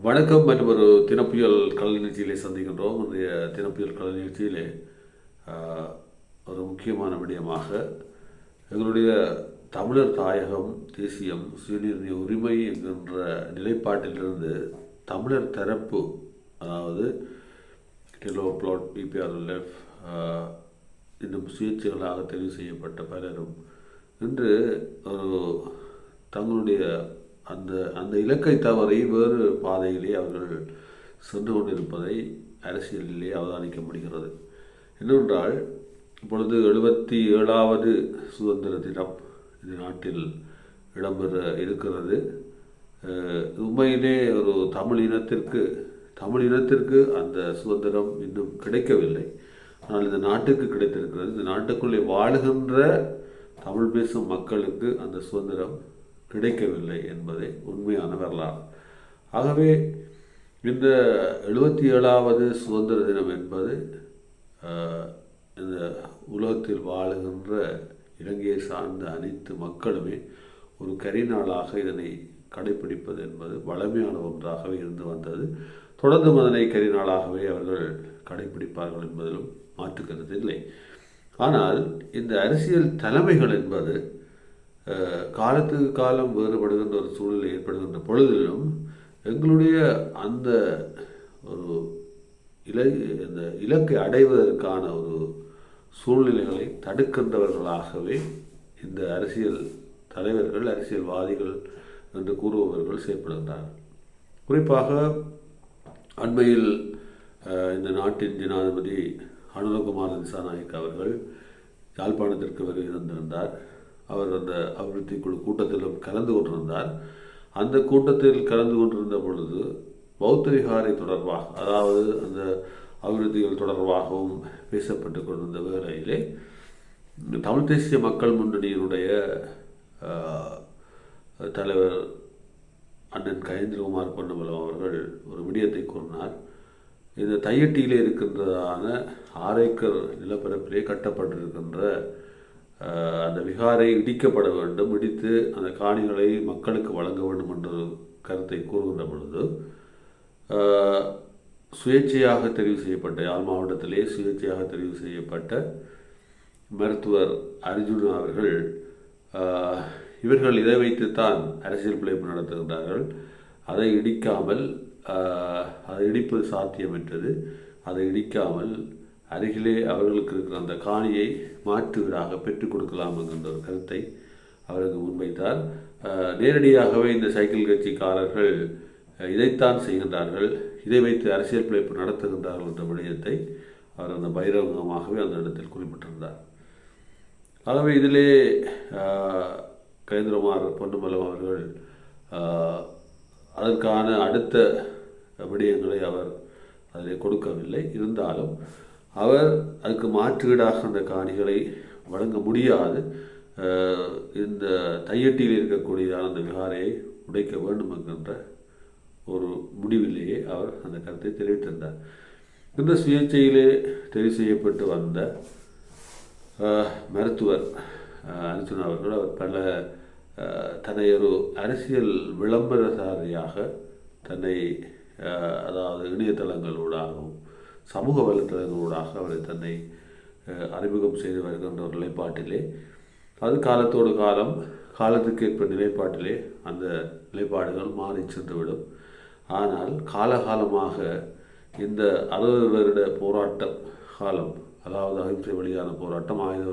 வணக்கம் மற்றும் ஒரு தினப்புயல் கலை நிகழ்ச்சியிலே சந்திக்கின்றோம். இன்றைய தினப்புயல் கலை நிகழ்ச்சியிலே ஒரு முக்கியமான விடயமாக எங்களுடைய தமிழர் தாயகம் தேசியம் சுயநிர்ணய உரிமை என்கின்ற நிலைப்பாட்டிலிருந்து தமிழர் தரப்பு அதாவது டெலோ பிளாட் பிபிஆர்எல்எஃப் இன்னும் சுயேட்சைகளாக தெரிவு செய்யப்பட்ட பலரும் இன்று ஒரு தங்களுடைய அந்த அந்த இலக்கை தவறி வேறு பாதையிலே அவர்கள் சென்று கொண்டிருப்பதை அரசியலிலே அவதானிக்க முடிகிறது. என்னவென்றால் இப்பொழுது எழுபத்தி ஏழாவது சுதந்திர தினம் இந்த நாட்டில் இடம்பெற இருக்கிறது. உண்மையிலே ஒரு தமிழ் இனத்திற்கு தமிழ் இனத்திற்கு அந்த சுதந்திரம் இன்னும் கிடைக்கவில்லை. ஆனால் இந்த நாட்டுக்கு கிடைத்திருக்கிறது. இந்த நாட்டுக்குள்ளே வாழுகின்ற தமிழ் பேசும் மக்களுக்கு அந்த சுதந்திரம் கிடைக்கவில்லை என்பதே உண்மையான வரலாறு. ஆகவே இந்த எழுபத்தி ஏழாவது சுதந்திர தினம் என்பது இந்த உலகத்தில் வாழுகின்ற இலங்கையை சார்ந்த அனைத்து மக்களுமே ஒரு கரிநாளாக இதனை கடைபிடிப்பது என்பது வளமையான ஒன்றாகவே இருந்து வந்தது. தொடர்ந்தும் அதனை கரிநாளாகவே அவர்கள் கடைபிடிப்பார்கள் என்பதிலும் மாற்று இல்லை. ஆனால் இந்த அரசியல் தலைமைகள் என்பது காலத்துக்கு காலம் வேறுபடுகின்ற ஒரு சூழ்நிலை ஏற்படுகின்ற பொழுதிலும் எங்களுடைய அந்த ஒரு இலை இந்த இலக்கை அடைவதற்கான ஒரு சூழ்நிலைகளை தடுக்கின்றவர்களாகவே இந்த அரசியல் தலைவர்கள் அரசியல்வாதிகள் என்று கூறுபவர்கள் செயல்படுகின்றார்கள் குறிப்பாக அண்மையில் இந்த நாட்டின் ஜனாதிபதி அனுரகுமார் திசாநாயக் அவர்கள் யாழ்ப்பாணத்திற்கு வருகை தந்திருந்தார். அவர் அந்த அபிவிருத்தி குழு கூட்டத்திலும் கலந்து கொண்டிருந்தார். அந்த கூட்டத்தில் கலந்து கொண்டிருந்த பொழுது பௌத்த விகாரை தொடர்பாக அதாவது அந்த அபிவிருத்திகள் தொடர்பாகவும் பேசப்பட்டு கொண்டிருந்த வேளையிலே தமிழ் தேசிய மக்கள் முன்னணியினுடைய தலைவர் அண்ணன் கயேந்திரகுமார் பொன்னம்பலம் அவர்கள் ஒரு விடயத்தை கூறினார். இந்த தையட்டியிலே இருக்கின்றதான ஆரேக்கர் நிலப்பரப்பிலே கட்டப்பட்டிருக்கின்ற அந்த விகாரை இடிக்கப்பட வேண்டும் இடித்து அந்த காணிகளை மக்களுக்கு வழங்க வேண்டும் என்ற ஒரு கருத்தை கூறுகின்ற பொழுது சுயேட்சையாக தெரிவு செய்யப்பட்ட யாழ் மாவட்டத்திலே சுயேட்சையாக தெரிவு செய்யப்பட்ட மருத்துவர் அர்ஜுனா அவர்கள் இவர்கள் இதை வைத்துத்தான் அரசியல் பிழைப்பு நடத்துகின்றார்கள். அதை இடிக்காமல் அதை இடிப்பது சாத்தியமற்றது. அதை இடிக்காமல் அருகிலே அவர்களுக்கு இருக்கிற அந்த காணியை மாற்று வீடாக பெற்றுக் கொடுக்கலாம் என்கின்ற ஒரு கருத்தை அவருக்கு முன்வைத்தார். நேரடியாகவே இந்த சைக்கிள் கட்சிக்காரர்கள் இதைத்தான் செய்கின்றார்கள். இதை வைத்து அரசியல் பிழைப்பு நடத்துகின்றார்கள் என்ற விடயத்தை அவர் அந்த பகிரங்கமாகவே அந்த இடத்தில் குறிப்பிட்டிருந்தார். ஆகவே இதிலே ஆஹ், பொன்னுமலம் அவர்கள் அதற்கான அடுத்த விடயங்களை அவர் அதில் கொடுக்கவில்லை. இருந்தாலும் அவர் அதுக்கு மாற்றீடாக அந்த காணிகளை வழங்க முடியாது. இந்த தையட்டியில் இருக்கக்கூடியதான அந்த விகாரையை உடைக்க வேண்டும் என்கின்ற ஒரு முடிவிலேயே அவர் அந்த கருத்தை தெரிவித்திருந்தார். இந்த சுயேட்சையிலே தெரிவு செய்யப்பட்டு வந்த மருத்துவர் அர்ஜுன் அவர்கள் அவர் பல தன்னை ஒரு அரசியல் விளம்பரசாரியாக தன்னை அதாவது அதாவது இணையதளங்களூடாகவும் சமூக வலைத்தளங்களூடாக அவரை தன்னை அறிமுகம் செய்து வருகின்ற ஒரு நிலைப்பாட்டிலே. அது காலத்தோடு காலம் காலத்துக்கேற்ப நிலைப்பாட்டிலே அந்த நிலைப்பாடுகள் மாறி சென்றுவிடும். ஆனால் காலகாலமாக இந்த அறுபது வருட போராட்டம் காலம் அதாவது அகிம்சை வழியான போராட்டம் ஆயுத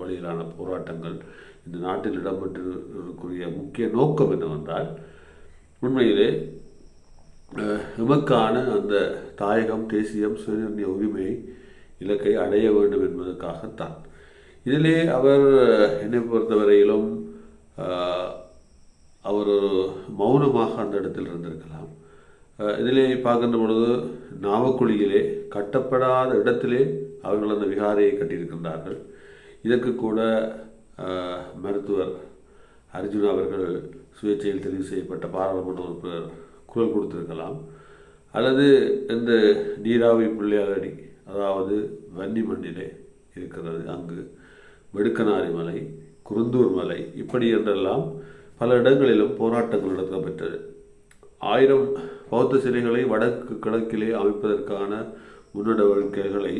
வழியிலான போராட்டங்கள் இந்த நாட்டில் இடம்பெற்று இருக்கக்கூடிய முக்கிய நோக்கம் என்னவென்றால் உண்மையிலே எமக்கான அந்த தாயகம் தேசியம் சுயநிர்ணய உரிமையை இலக்கை அடைய வேண்டும் என்பதற்காகத்தான். இதிலே அவர் என்னை பொறுத்தவரையிலும் அவர் ஒரு மௌனமாக அந்த இடத்தில் இருந்திருக்கலாம். இதிலே பார்க்கின்ற பொழுது நாவக்குழியிலே கட்டப்படாத இடத்திலே அவர்கள் அந்த விகாரையை கட்டியிருக்கின்றார்கள். இதற்கு கூட மருத்துவர் அர்ஜுன் அவர்கள் சுயேட்சையில் தெரிவு செய்யப்பட்ட பாராளுமன்ற உறுப்பினர் குரல் கொடுத்திருக்கலாம். அல்லது இந்த நீராவி பிள்ளையாரடி அதாவது வன்னி மண்ணிலே இருக்கிறது அங்கு வெடுக்கனாரி மலை குருந்தூர் மலை இப்படி என்றெல்லாம் பல இடங்களிலும் போராட்டங்கள் நடத்தப்பெற்றது. ஆயிரம் பௌத்த சிலைகளை வடக்கு கிழக்கிலே அமைப்பதற்கான முன்னடவடிக்கைகளை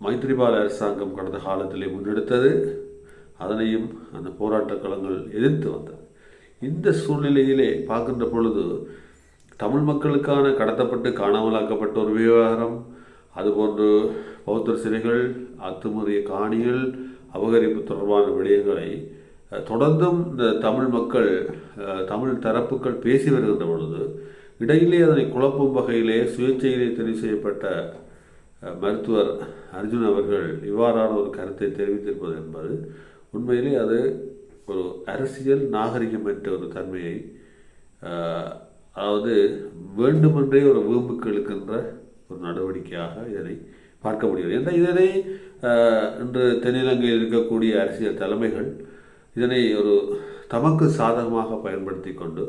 மைத்ரிபால அரசாங்கம் கடந்த காலத்திலே முன்னெடுத்தது. அதனையும் அந்த போராட்ட களங்கள் எதிர்த்து வந்தது இந்த சூழ்நிலையிலே பார்க்கின்ற பொழுது தமிழ் மக்களுக்கான கடத்தப்பட்டு காணாமலாக்கப்பட்ட ஒரு விவகாரம் அதுபோன்று பௌத்தர் சிலைகள் அத்துமுறைய காணிகள் அபகரிப்பு தொடர்பான விடயங்களை தொடர்ந்தும் இந்த தமிழ் மக்கள் தமிழ் தரப்புகள் பேசி வருகின்ற பொழுது இடையிலே அதனை குழப்பும் வகையிலே சுயேட்சையிலே தெரிவு செய்யப்பட்ட மருத்துவர் அர்ஜுன் அவர்கள் இவ்வாறான ஒரு கருத்தை தெரிவித்திருப்பது என்பது உண்மையிலே அது ஒரு அரசியல் நாகரிகம் என்ற ஒரு தன்மையை அதாவது வேண்டுமென்றே ஒரு வீம்புக்கு இழுக்கின்ற ஒரு நடவடிக்கையாக இதனை பார்க்க முடியும் ஏன்னா இதனை இன்று தென்னிலங்கையில் இருக்கக்கூடிய அரசியல் தலைமைகள் இதனை ஒரு தமக்கு சாதகமாக பயன்படுத்தி கொண்டு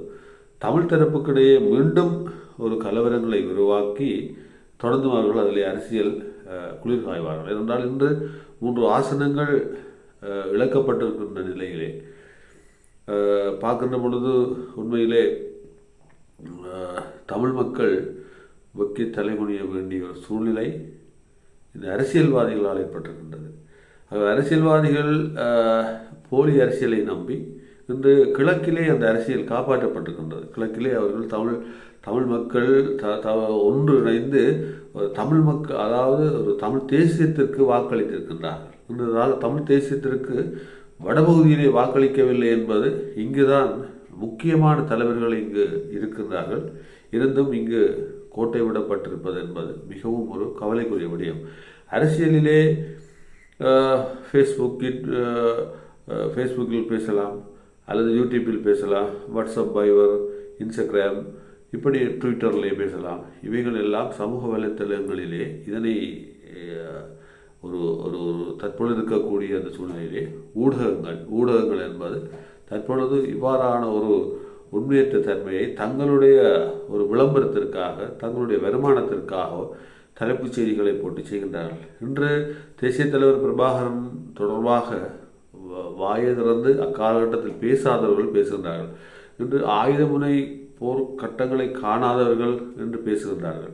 தமிழ் தரப்புக்கிடையே மீண்டும் ஒரு கலவரங்களை உருவாக்கி தொடர்ந்து அவர்கள் அதில் அரசியல் குளிர்காய்வார்கள். ஏனென்றால் இன்று மூன்று ஆசனங்கள் இழக்கப்பட்டிருக்கின்ற நிலையிலே. பார்க்கின்ற பொழுது உண்மையிலே தமிழ் மக்கள் வெக்கி தலைமுனிய வேண்டிய ஒரு சூழ்நிலை இந்த அரசியல்வாதிகளால் ஏற்பட்டிருக்கின்றது. அரசியல்வாதிகள் போலி அரசியலை நம்பி இன்று கிழக்கிலே அந்த அரசியல் காப்பாற்றப்பட்டிருக்கின்றது. கிழக்கிலே அவர்கள் தமிழ் தமிழ் மக்கள் த த ஒன்றிணைந்து ஒரு தமிழ் மக்கள் அதாவது ஒரு தமிழ் தேசியத்திற்கு வாக்களித்திருக்கின்றார்கள். இன்று தமிழ் தேசியத்திற்கு வடபகுதியிலே வாக்களிக்கவில்லை என்பது இங்குதான் முக்கியமான தலைவர்கள் இங்கு இருக்கின்றார்கள். இருந்தும் இங்கு கோட்டை விடப்பட்டிருப்பது என்பது மிகவும் ஒரு கவலைக்குரிய விடயம். அரசியலிலே ஃபேஸ்புக்கில் ஃபேஸ்புக்கில் பேசலாம் அல்லது யூடியூப்பில் பேசலாம் வாட்ஸ்அப் பைவர் இன்ஸ்டாகிராம் இப்படி ட்விட்டர்லேயே பேசலாம். இவைகள் எல்லாம் சமூக வலைத்தளங்களிலே இதனை ஒரு ஒரு ஒரு தற்பொழுது இருக்கக்கூடிய அந்த சூழ்நிலையிலே ஊடகங்கள் ஊடகங்கள் என்பது தற்பொழுது இவ்வாறான ஒரு உண்மையற்ற தன்மையை தங்களுடைய ஒரு விளம்பரத்திற்காக தங்களுடைய வருமானத்திற்காக தலைப்புச் செய்திகளை போட்டு செய்கின்றார்கள். இன்று தேசிய தலைவர் பிரபாகரன் தொடர்பாக வ- வாயை திறந்து அக்காலகட்டத்தில் பேசாதவர்கள் பேசுகின்றார்கள். இன்று ஆயுதமுனை போர் கட்டங்களை காணாதவர்கள் என்று பேசுகின்றார்கள்.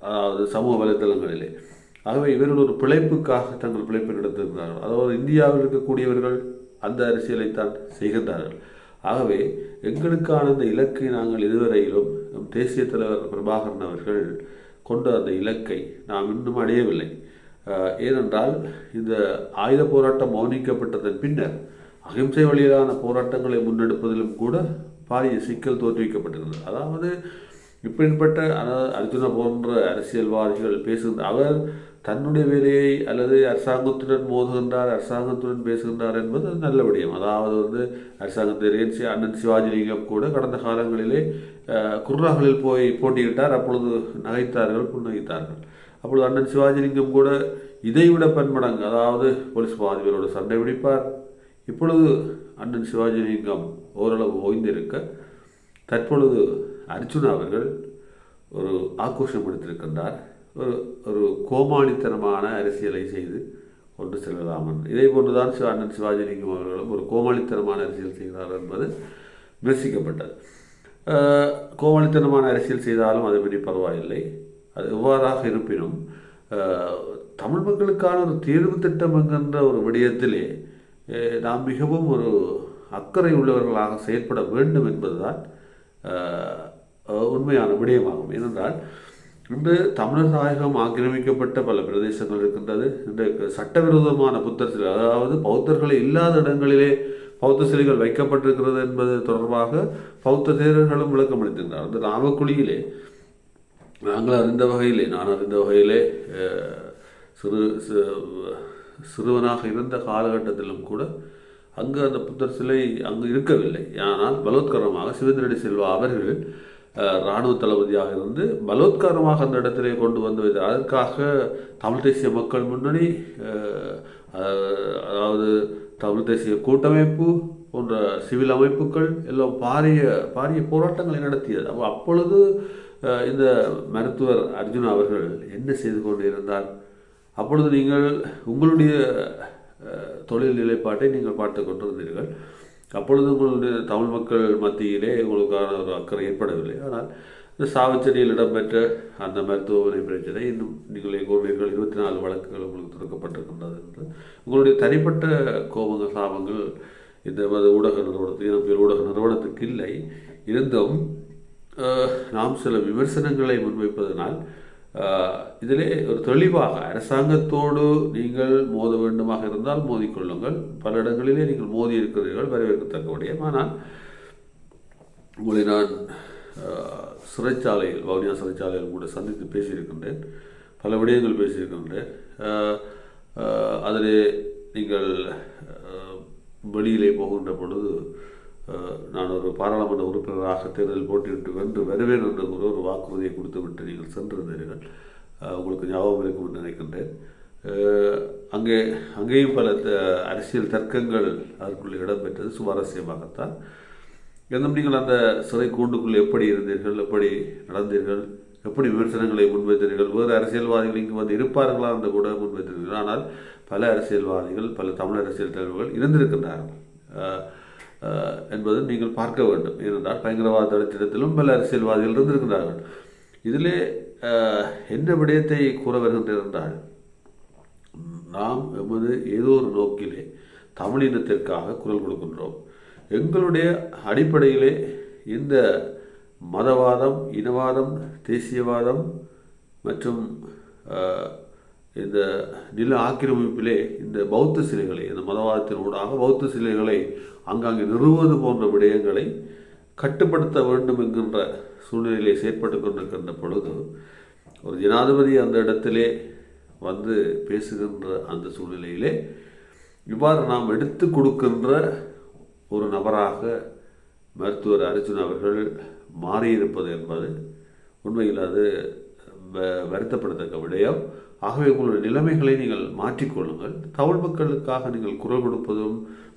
அதாவது சமூக வலைதளங்களிலே ஆகவே இவர்கள் ஒரு பிழைப்புக்காக தங்கள் பிழைப்பை நடத்துகின்றார்கள் அதாவது இந்தியாவில் இருக்கக்கூடியவர்கள் அந்த அரசியலைத்தான் செய்கின்றார்கள். ஆகவே எங்களுக்கான அந்த இலக்கை நாங்கள் இதுவரையிலும் நம் தேசிய தலைவர் பிரபாகரன் அவர்கள் கொண்ட அந்த இலக்கை நாம் இன்னும் அடையவில்லை. ஏனென்றால் இந்த ஆயுத போராட்டம் மௌனிக்கப்பட்டதன் பின்னர் அகிம்சை வழியிலான போராட்டங்களை முன்னெடுப்பதிலும் கூட பாரிய சிக்கல் தோற்றுவிக்கப்பட்டிருந்தது. அதாவது இப்படிப்பட்ட அர்ஜுன போன்ற அரசியல்வாதிகள் பேசுகின்ற அவர் தன்னுடைய வேலையை அல்லது அரசாங்கத்துடன் மோதுகின்றார் அரசாங்கத்துடன் பேசுகின்றார் என்பது நல்ல விடயம். அதாவது வந்து அரசாங்கத்தை சி- அண்ணன் சிவாஜிலிங்கம் கூட கடந்த காலங்களிலே அஹ், குர்ராகளில் போய் போட்டியிட்டார் அப்பொழுது நகைத்தார்கள் புன்னகைத்தார்கள். அப்பொழுது அண்ணன் சிவாஜிலிங்கம் கூட இதைவிட பன்மடங்கு அதாவது போலீஸ் மாதிபரோடு சண்டை பிடிப்பார். இப்பொழுது அண்ணன் சிவாஜிலிங்கம் ஓரளவு ஓய்ந்திருக்க தற்பொழுது அர்ஜுனா அவர்கள் ஒரு ஆக்ரோஷம் எடுத்திருக்கின்றார். ஒரு ஒரு கோமாளித்தனமான அரசியலை செய்து கொண்டு செல்லலாம் இதே போன்றுதான் சிவ அண்ணன் சிவாஜிலிங்கம் அவர்களும் ஒரு கோமாளித்தனமான அரசியல் செய்கிறார் என்பது விமர்சிக்கப்பட்டது. கோமாளித்தனமான அரசியல் செய்தாலும் அது பற்றி பரவாயில்லை. அது எவ்வாறாக இருப்பினும் தமிழ் மக்களுக்கான ஒரு தேர்வு திட்டம் என்கின்ற ஒரு விடயத்திலே நாம் மிகவும் ஒரு அக்கறை உள்ளவர்களாக செயல்பட வேண்டும் என்பதுதான் உண்மையான விடயமாகும். ஏனென்றால் இன்று தமிழர் தாயகம் ஆக்கிரமிக்கப்பட்ட பல பிரதேசங்கள் இருக்கின்றது. இன்று சட்டவிரோதமான புத்தர் சிலை அதாவது பௌத்தர்களை இல்லாத இடங்களிலே பௌத்த சிலைகள் வைக்கப்பட்டிருக்கிறது என்பது தொடர்பாக பௌத்த தேரர்களும் விளக்கம் அளித்திருந்தார். அந்த ராமக்குழியிலே நாங்கள் அறிந்த வகையிலே நான் அறிந்த வகையிலே சிறு சிறுவனாக இருந்த காலகட்டத்திலும் கூட அங்கு அந்த புத்தர் சிலை அங்கு இருக்கவில்லை. ஆனால் பலோத்கரமாக சிவேந்திரடி செல்வா அவர்கள் இராணுவ தளபதியாக இருந்து பலோத்காரமாக அந்த இடத்திலே கொண்டு வந்து அதற்காக தமிழ் தேசிய மக்கள் முன்னணி அதாவது தமிழ் தேசிய கூட்டமைப்பு போன்ற சிவில் அமைப்புகள் எல்லாம் பாரிய பாரிய போராட்டங்களை நடத்தியது. அப்போ அப்பொழுது இந்த மருத்துவர் அர்ஜுன் அவர்கள் என்ன செய்து கொண்டிருந்தார் அப்பொழுது நீங்கள் உங்களுடைய தொழில் நிலைப்பாட்டை நீங்கள் பார்த்து கொண்டிருந்தீர்கள். அப்பொழுது உங்களுடைய தமிழ் மக்கள் மத்தியிலே உங்களுக்கான ஒரு அக்கறை ஏற்படவில்லை. ஆனால் இந்த சாவச்சேரியில் இடம்பெற்ற அந்த மருத்துவமனை பிரச்சனை இன்னும் நீங்கள் கூறுவீர்கள் இருபத்தி நாலு வழக்குகள் உங்களுக்கு திறக்கப்பட்டிருக்கின்றது என்று உங்களுடைய தனிப்பட்ட கோபங்கள் சாபங்கள் இந்த மத ஊடக நிறுவனத்துக்கு இனப்பியல் ஊடக நிறுவனத்துக்கு இல்லை. இருந்தும் நாம் சில விமர்சனங்களை முன்வைப்பதனால் இதிலே ஒரு தெளிவாக அரசாங்கத்தோடு நீங்கள் மோத வேண்டுமாக இருந்தால் மோதிக்கொள்ளுங்கள். பல இடங்களிலே நீங்கள் மோதி இருக்கிறீர்கள் வரவேற்கத்தக்க விடயம் ஆனால் உங்களை நான் சிறைச்சாலையில் வவுனியா சிறைச்சாலையில் கூட சந்தித்து பேசியிருக்கின்றேன். பல விடயங்கள் பேசியிருக்கின்றேன். அதில் அதிலே நீங்கள் வெளியிலே போகின்ற பொழுது நான் ஒரு பாராளுமன்ற உறுப்பினராக தேர்தல் போட்டியிட்டு வென்று வருவேன் என்ற ஒரு ஒரு வாக்குறுதியை கொடுத்து விட்டு நீங்கள் சென்றிருந்தீர்கள் உங்களுக்கு ஞாபகம் இருக்கும் என்று நினைக்கின்றேன். அங்கே அங்கேயும் பல த- அரசியல் தர்க்கங்கள் அதற்குள்ளே இடம்பெற்றது. சுவாரஸ்யமாகத்தான். இருந்தும் நீங்கள் அந்த சிறை கூண்டுக்குள் எப்படி இருந்தீர்கள்? எப்படி நடந்தீர்கள்? எப்படி விமர்சனங்களை முன்வைத்தீர்கள்? வேறு அரசியல்வாதிகள் இங்கு வந்து இருப்பார்களா என்று கூட முன்வைத்தீர்கள் ஆனால் பல அரசியல்வாதிகள் பல தமிழ் அரசியல் தலைவர்கள் இருந்திருக்கின்றார்கள். என்பது நீங்கள் பார்க்க வேண்டும். இருந்தால் பயங்கரவாத திட்டத்திலும் பல அரசியல்வாதிகள் இருந்திருக்கின்றார்கள் இதிலே என்ன விடயத்தை கூற வருகின்றேன் என்றால் நாம் எமது ஏதோ ஒரு நோக்கிலே தமிழினத்திற்காக குரல் கொடுக்கின்றோம். எங்களுடைய அடிப்படையிலே இந்த மதவாதம் இனவாதம் தேசியவாதம் மற்றும் இந்த நில ஆக்கிரமிப்பிலே இந்த பௌத்த சிலைகளை இந்த மதவாதத்தின் ஊடாக பௌத்த சிலைகளை அங்காங்கே நிறுவது போன்ற விடயங்களை கட்டுப்படுத்த வேண்டும் என்கின்ற சூழ்நிலையிலே செயற்பட்டு கொண்டிருக்கின்ற பொழுது ஒரு ஜனாதிபதி அந்த இடத்திலே வந்து பேசுகின்ற அந்த சூழ்நிலையிலே இவ்வாறு நாம் எடுத்து கொடுக்கின்ற ஒரு நபராக மருத்துவர் அர்ஜுன் அவர்கள் மாறியிருப்பது என்பது உண்மையில் அது வ- வருத்தப்படத்தக்க விடயம். ஆகவே உங்களுடைய நிலைமைகளை நீங்கள் மாற்றிக்கொள்ளுங்கள். தமிழ் மக்களுக்காக நீங்கள் குரல் கொடுப்பதும்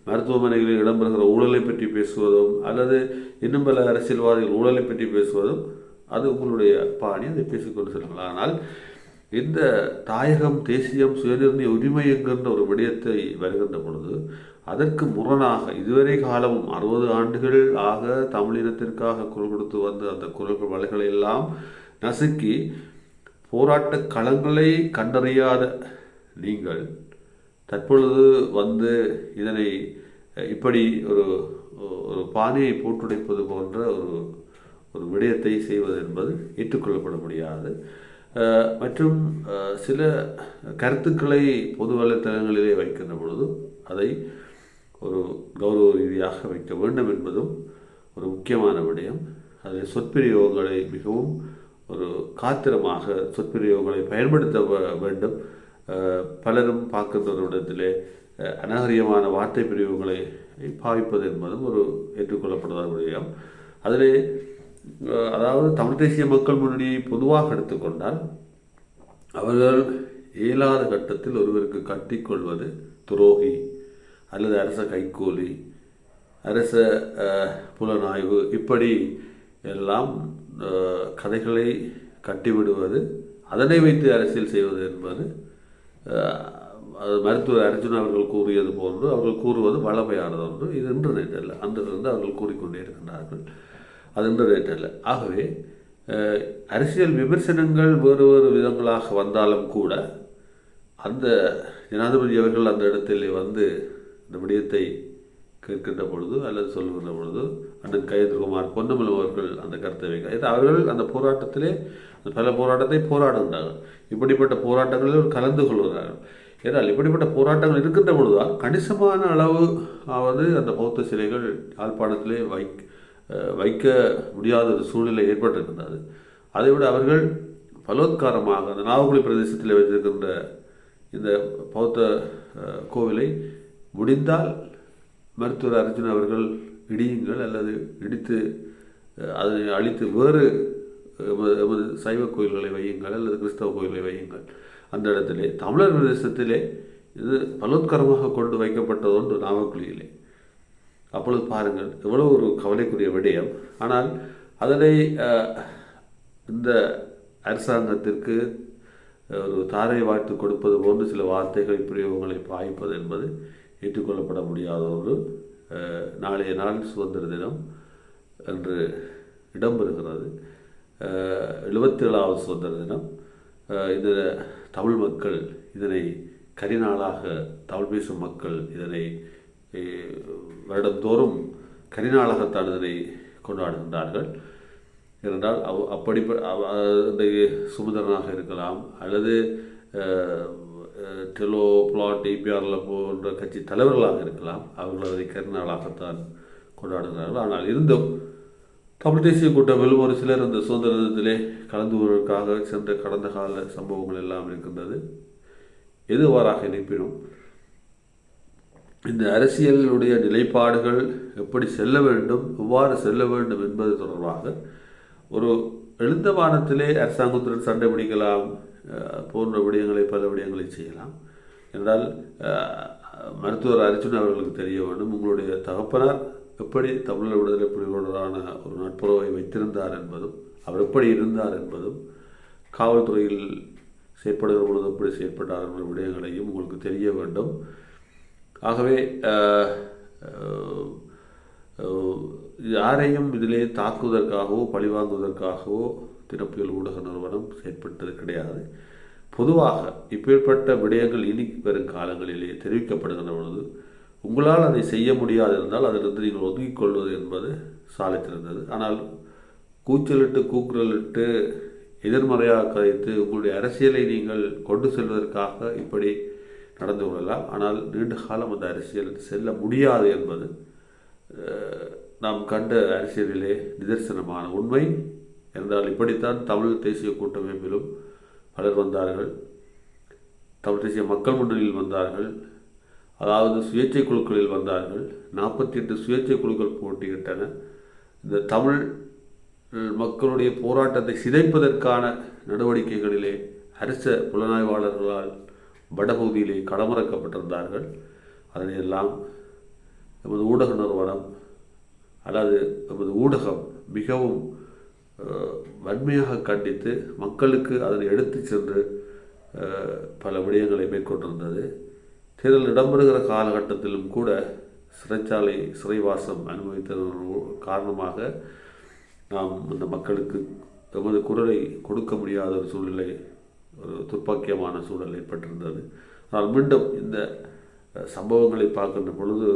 மருத்துவமனைகளில் இடம்பெறுகிற ஊழலை பற்றி பேசுவதும் அல்லது இன்னும் பல அரசியல்வாதிகள் ஊழலை பற்றி பேசுவதும் அது உங்களுடைய பாணி. அதை பேசிக்கொண்டு செல்லுங்கள். ஆனால் இந்த தாயகம் தேசியம் சுயநிர்ணய உரிமை என்கின்ற ஒரு விடயத்தை வருகின்ற பொழுது அதற்கு முரணாக இதுவரை காலமும் அறுபது ஆண்டுகள் ஆக தமிழினத்திற்காக குரல் கொடுத்து வந்த அந்த குரல் வலைகளை எல்லாம் நசுக்கி போராட்ட களங்களை கண்டறியாத நீங்கள் தற்பொழுது வந்து இதனை இப்படி ஒரு ஒரு பானையை போட்டுடைப்பது போன்ற ஒரு ஒரு விடயத்தை செய்வது என்பது ஏற்றுக்கொள்ளப்பட முடியாது. மற்றும் சில கருத்துக்களை பொது வலைத்தளங்களிலே வைக்கின்ற பொழுது அதை ஒரு கௌரவ ரீதியாக வைக்க வேண்டும் என்பதும் ஒரு முக்கியமான விடயம். அதில் சொற்பிரயோகங்களை மிகவும் ஒரு காத்திரமாக சொற்பிரயோகங்களை பயன்படுத்த வேண்டும். பலரும் பார்க்கின்ற ஒரு அநாகரிகமான வார்த்தை பிரிவுகளை பாவிப்பது என்பதும் ஒரு ஏற்றுக்கொள்ளப்படாத விடயம். அதிலே அதாவது தமிழ் தேசிய மக்கள் முன்னணியை பொதுவாக எடுத்துக்கொண்டால் அவர்கள் இயலாத கட்டத்தில் ஒருவருக்கு கட்டிக்கொள்வது துரோகி அல்லது அரச கைக்கூலி அரச புலனாய்வு இப்படி எல்லாம் கதைகளை கட்டிவிடுவது அதனை வைத்து அரசியல் செய்வது என்பது அது மருத்துவர் அர்ஜுன் அவர்கள் கூறியது போன்று அவர்கள் கூறுவது வளமையானது ஒன்று. இது இன்று அல்ல. அன்றிலிருந்து அவர்கள் கூறிக்கொண்டே இருக்கின்றார்கள். அது இன்று அல்ல. ஆகவே அரசியல் விமர்சனங்கள் வேறு வேறு விதங்களாக வந்தாலும் கூட அந்த ஜனாதிபதி அவர்கள் அந்த இடத்திலே வந்து இந்த விடயத்தை கேட்கின்ற பொழுது அல்லது சொல்கின்ற பொழுது அண்ணன் கயத்குமார் பொன்னமலம் அவர்கள் அந்த கருத்தை வைக்கிறார் இது அவர்கள் அந்த போராட்டத்திலே அந்த பல போராட்டத்தை போராடுகின்றார்கள். இப்படிப்பட்ட போராட்டங்களில் கலந்து கொள்கிறார்கள். ஏனால் இப்படிப்பட்ட போராட்டங்கள் இருக்கின்ற பொழுதுதான் கணிசமான அளவு ஆவது அந்த பௌத்த சிலைகள் யாழ்ப்பாணத்திலே வைக் வைக்க முடியாத ஒரு சூழ்நிலை ஏற்பட்டிருக்கின்றது. அதைவிட அவர்கள் பலோத்காரமாக அந்த நாவகுடி பிரதேசத்தில் வைத்திருக்கின்ற இந்த பௌத்த கோவிலை முடிந்தால் மருத்துவர் அர்ஜுன் அவர்கள் இடியுங்கள் அல்லது இடித்து அதை அதனை அழித்து வேறு எமது எமது சைவ கோயில்களை வையுங்கள் அல்லது கிறிஸ்தவ கோயில்களை வையுங்கள். அந்த இடத்திலே தமிழர் பிரதேசத்திலே இது பலோத்கரமாக கொண்டு வைக்கப்பட்டதொன்று நாமக்குழியிலே அப்பொழுது பாருங்கள் எவ்வளவு ஒரு கவலைக்குரிய விடயம். ஆனால் அதனை இந்த அரசாங்கத்திற்கு ஒரு தாரை வாய்த்து கொடுப்பது போன்று சில வார்த்தைகள் பிரயோகங்களை பாய்ப்பது என்பது ஏற்றுக்கொள்ளப்பட முடியாத ஒரு நாளைய நாள் சுதந்திர தினம் என்று இடம்பெறுகிறது. எழுபத்தி ஏழாவது சுதந்திர தினம். இதில் தமிழ் மக்கள் இதனை கரிநாளாக தமிழ் பேசும் மக்கள் இதனை வருடந்தோறும் கரிநாளாகத்தான் இதனை கொண்டாடுகின்றார்கள். ஏனென்றால் அவ் அப்படி இன்றைக்கு சுமந்திரனாக இருக்கலாம் அல்லது டெலோ பிளாட் டிபிஆரில் போன்ற கட்சி தலைவர்களாக இருக்கலாம். அவர்கள் அதை கருநாளாகத்தான் கொண்டாடுகிறார்கள். ஆனால் இருந்தும் தமிழ் தேசிய கூட்டமைப்பில் ஒரு சிலர் இந்த சுதந்திர தினத்திலே கலந்து கொள்வதற்காக சென்ற கடந்த கால சம்பவங்கள் எல்லாம் இருக்கின்றது. எதுவாறாக இருப்பினும் இந்த அரசியலுடைய நிலைப்பாடுகள் எப்படி செல்ல வேண்டும் எவ்வாறு செல்ல வேண்டும் என்பது தொடர்பாக ஒரு எழுந்த வானத்திலே அரசாங்கத்துடன் சண்டை பிடிக்கலாம் போன்ற விடயங்களை பல விடயங்களை செய்யலாம். என்றால் மருத்துவர் அர்ஜுன் அவர்களுக்கு தெரிய வேண்டும் உங்களுடைய தகப்பனார் எப்படி தமிழர் விடுதலை புலிகளுடனான ஒரு நட்புறவை வைத்திருந்தார் என்பதும் அவர் எப்படி இருந்தார் என்பதும் காவல்துறையில் செயற்படுகிற பொழுது எப்படி செயற்பட்டார் என்ற விடயங்களையும் உங்களுக்கு தெரிய வேண்டும். ஆகவே யாரையும் இதிலே தாக்குவதற்காகவோ பழிவாங்குவதற்காகவோ திறப்பியல் ஊடக நிறுவனம் செயற்பட்டது கிடையாது. பொதுவாக இப்பேற்பட்ட விடயங்கள் இனி வரும் காலங்களிலே தெரிவிக்கப்படுகின்ற பொழுது உங்களால் அதை செய்ய முடியாது இருந்தால் அதிலிருந்து நீங்கள் ஒதுங்கிக் கொள்வது என்பது சாலைத்திருந்தது ஆனால் கூச்சலிட்டு கூக்குரலிட்டு எதிர்மறையாக கதைத்து உங்களுடைய அரசியலை நீங்கள் கொண்டு செல்வதற்காக இப்படி நடந்து கொள்ளலாம். ஆனால் நீண்ட காலம் அந்த அரசியல் செல்ல முடியாது என்பது நாம் கண்ட அரசியலிலே நிதர்சனமான உண்மை. என்றால் இப்படித்தான் தமிழ் தேசிய கூட்டமைப்பிலும் பலர் வந்தார்கள். தமிழ் தேசிய மக்கள் முன்னணியில் வந்தார்கள். அதாவது சுயேட்சை குழுக்களில் வந்தார்கள். நாற்பத்தி எட்டு சுயேட்சை குழுக்கள் போட்டியிட்டன. இந்த தமிழ் மக்களுடைய போராட்டத்தை சிதைப்பதற்கான நடவடிக்கைகளிலே அரச புலனாய்வாளர்களால் வடபகுதியிலே களமிறக்கப்பட்டிருந்தார்கள். அதனையெல்லாம் எமது ஊடக நிறுவனம் அல்லது எமது ஊடகம் மிகவும் வன்மையாக கண்டித்து மக்களுக்கு அதனை எடுத்து சென்று பல விடயங்களை மேற்கொண்டிருந்தது. தேர்தல் இடம்பெறுகிற காலகட்டத்திலும் கூட சிறைச்சாலை சிறைவாசம் அனுபவித்ததன் காரணமாக நாம் அந்த மக்களுக்கு எமது குரலை கொடுக்க முடியாத ஒரு சூழ்நிலை ஒரு துர்ப்பாக்கியமான சூழல் ஏற்பட்டிருந்தது. ஆனால் மீண்டும் இந்த சம்பவங்களை பார்க்கின்ற பொழுது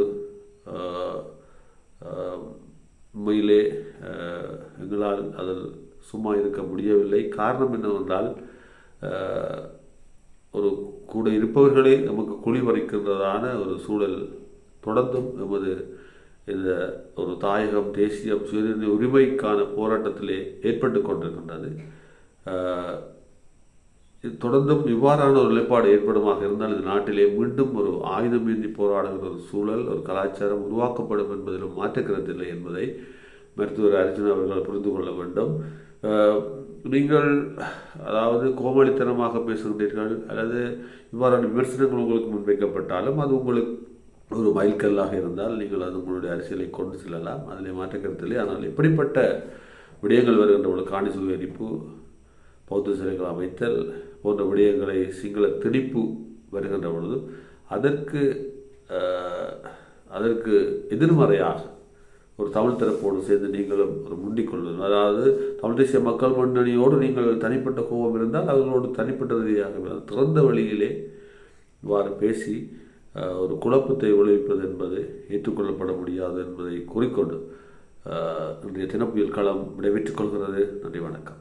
உண்மையிலே எங்களால் அதில் சும்மா இருக்க முடியவில்லை. காரணம் என்னவென்றால் ஒரு கூட இருப்பவர்களே நமக்கு குழிவரைக்கின்றதான ஒரு சூழல் தொடர்ந்தும் எமது இந்த ஒரு தாயகம் தேசியம் சுயநிர்ணய உரிமைக்கான போராட்டத்திலே ஏற்பட்டு கொண்டிருக்கின்றது. இது தொடர்ந்தும் இவ்வாறான ஒரு நிலைப்பாடு ஏற்படுமாக இருந்தால் இந்த நாட்டிலே மீண்டும் ஒரு ஆயுதமேந்தி போராடுகிற ஒரு சூழல் ஒரு கலாச்சாரம் உருவாக்கப்படும் என்பதிலும் மாற்றுக்கிறதில்லை என்பதை மருத்துவர் அர்ஜுன் அவர்கள் புரிந்து கொள்ள வேண்டும். நீங்கள் அதாவது கோமாளித்தனமாக பேசுகின்றீர்கள் அல்லது இவ்வாறான விமர்சனங்கள் உங்களுக்கு முன்வைக்கப்பட்டாலும் அது உங்களுக்கு ஒரு மைல்கல்லாக இருந்தால் நீங்கள் அது உங்களுடைய அரசியலை கொண்டு செல்லலாம். அதில் மாற்றுக்கிறதில்லை ஆனால் இப்படிப்பட்ட விடயங்கள் வருகின்ற ஒரு காணி சுவீகரிப்பு பௌத்த சிலைகள் அமைத்தல் போன்ற விடயங்களை சிங்கள திணிப்பு வருகின்ற பொழுது அதற்கு அதற்கு எதிர்மறையாக ஒரு தமிழ் தரப்போடு சேர்ந்து நீங்களும் ஒரு முண்டிக்கொள்வது அதாவது தமிழ் தேசிய மக்கள் முன்னணியோடு நீங்கள் தனிப்பட்ட கோபம் இருந்தால் அவர்களோடு தனிப்பட்ட ரீதியாக திறந்த வழியிலே இவ்வாறு பேசி ஒரு குழப்பத்தை விளைவிப்பது என்பது ஏற்றுக்கொள்ளப்பட முடியாது என்பதை கூறிக்கொண்டு இன்றைய தினப்புயல் களம் விடைபெற்றுக் கொள்கிறது. நன்றி வணக்கம்.